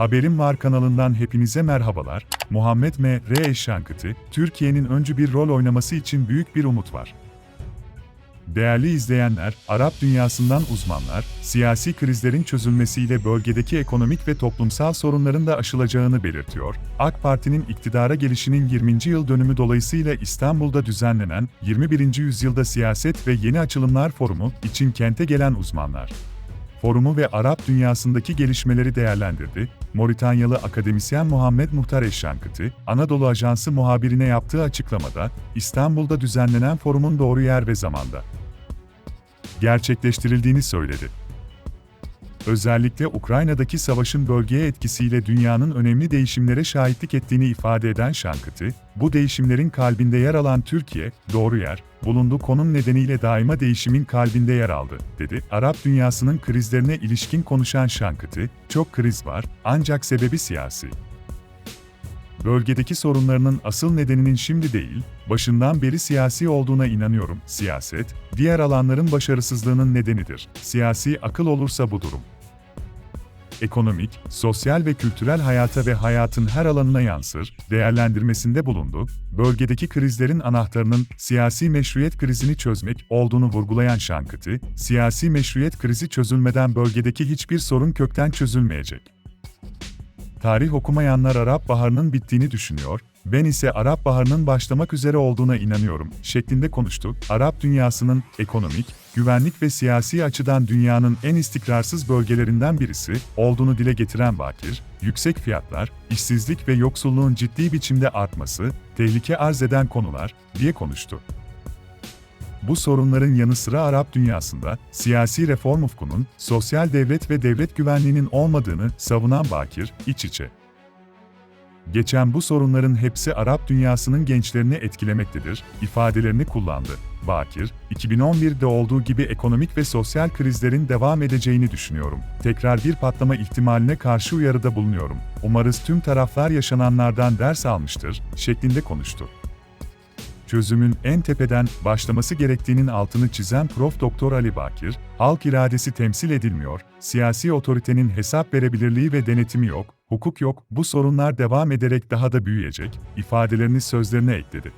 Haberim Var kanalından hepinize merhabalar. Muhammed M. R. Eşşankıtı, Türkiye'nin öncü bir rol oynaması için büyük bir umut var. Değerli izleyenler, Arap dünyasından uzmanlar, siyasi krizlerin çözülmesiyle bölgedeki ekonomik ve toplumsal sorunların da aşılacağını belirtiyor. AK Parti'nin iktidara gelişinin 20. yıl dönümü dolayısıyla İstanbul'da düzenlenen 21. Yüzyılda Siyaset ve Yeni Açılımlar Forumu için kente gelen uzmanlar forumu ve Arap dünyasındaki gelişmeleri değerlendirdi. Moritanyalı akademisyen Muhammed Muhtar Eşşankıtı, Anadolu Ajansı muhabirine yaptığı açıklamada, İstanbul'da düzenlenen forumun doğru yer ve zamanda gerçekleştirildiğini söyledi. Özellikle Ukrayna'daki savaşın bölgeye etkisiyle dünyanın önemli değişimlere şahitlik ettiğini ifade eden Şankıtı, bu değişimlerin kalbinde yer alan Türkiye, doğru yer, bulunduğu konum nedeniyle daima değişimin kalbinde yer aldı, dedi. Arap dünyasının krizlerine ilişkin konuşan Şankıtı, çok kriz var, ancak sebebi siyasi. Bölgedeki sorunlarının asıl nedeninin şimdi değil, başından beri siyasi olduğuna inanıyorum. Siyaset, diğer alanların başarısızlığının nedenidir. Siyasi akıl olursa bu durum ekonomik, sosyal ve kültürel hayata ve hayatın her alanına yansır, değerlendirmesinde bulundu, bölgedeki krizlerin anahtarının siyasi meşruiyet krizini çözmek olduğunu vurgulayan Şankıtı, siyasi meşruiyet krizi çözülmeden bölgedeki hiçbir sorun kökten çözülmeyecek. Tarih okumayanlar Arap Baharı'nın bittiğini düşünüyor, ben ise Arap Baharı'nın başlamak üzere olduğuna inanıyorum, şeklinde konuştu. Arap dünyasının ekonomik, güvenlik ve siyasi açıdan dünyanın en istikrarsız bölgelerinden birisi olduğunu dile getiren Bakir, yüksek fiyatlar, işsizlik ve yoksulluğun ciddi biçimde artması, tehlike arz eden konular, diye konuştu. Bu sorunların yanı sıra Arap dünyasında siyasi reform ufkunun, sosyal devlet ve devlet güvenliğinin olmadığını savunan Bakir, iç içe. Geçen bu sorunların hepsi Arap dünyasının gençlerini etkilemektedir, ifadelerini kullandı. Bakir, 2011'de olduğu gibi ekonomik ve sosyal krizlerin devam edeceğini düşünüyorum. Tekrar bir patlama ihtimaline karşı uyarıda bulunuyorum. Umarız tüm taraflar yaşananlardan ders almıştır, şeklinde konuştu çözümün en tepeden başlaması gerektiğinin altını çizen Prof. Doktor Ali Bakir, halk iradesi temsil edilmiyor, siyasi otoritenin hesap verebilirliği ve denetimi yok, hukuk yok, bu sorunlar devam ederek daha da büyüyecek, ifadelerini sözlerine ekledi.